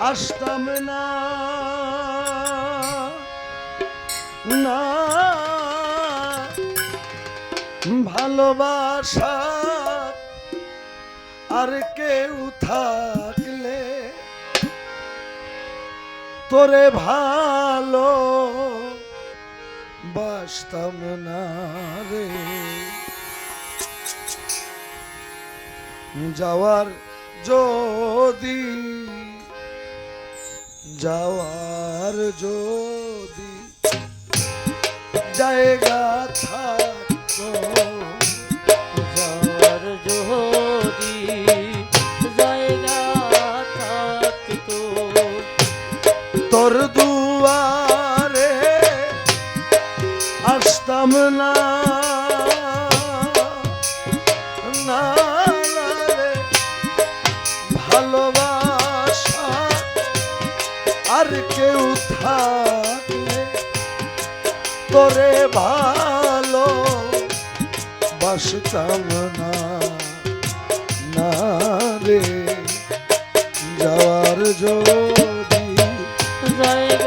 আসতাম না ভালোবাসা আর কেউ থাকলে তোরে ভালো বাসতাম না রে যাওয়ার যদি যাওয়ার যদি জায়গা থাকতো থাকলে তোরে ভালো বাসতাম না না রে যাওয়ার যদি জায়গা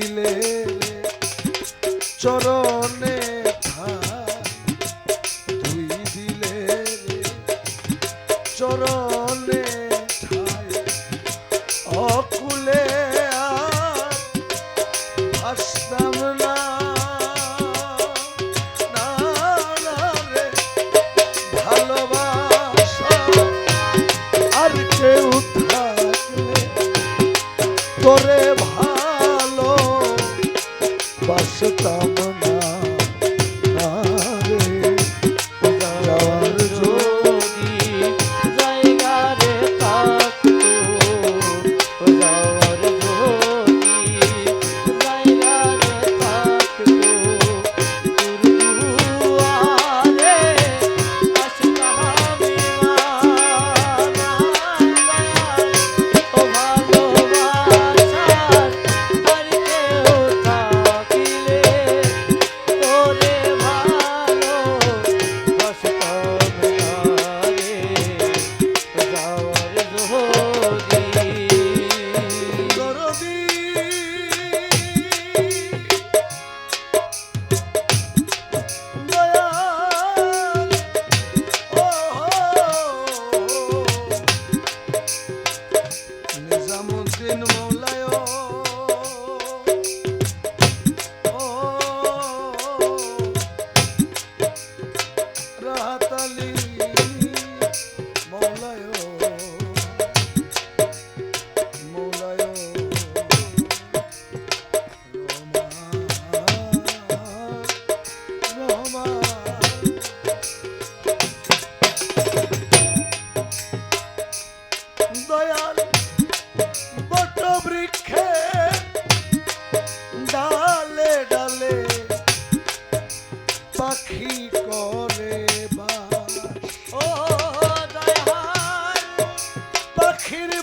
দিলে চরণে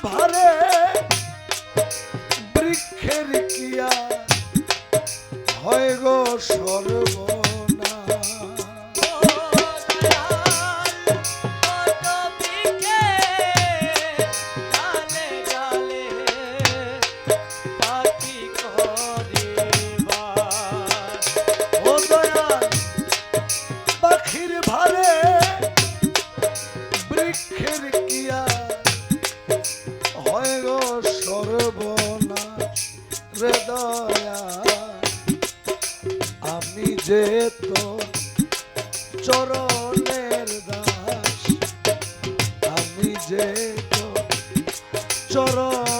ভারে যে তো চরণের দাস আমি যে তো চরণ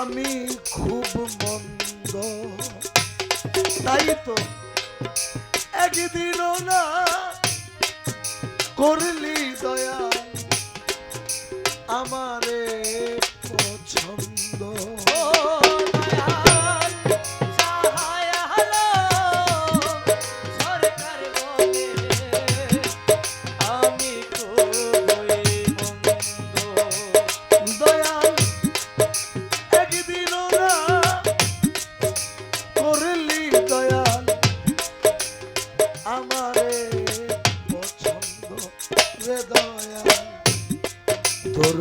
আমি খুব মন্দ। তাই তো একদিনও না করলি দয়া। আমার আমারে পছন্দ রে দয়া তোর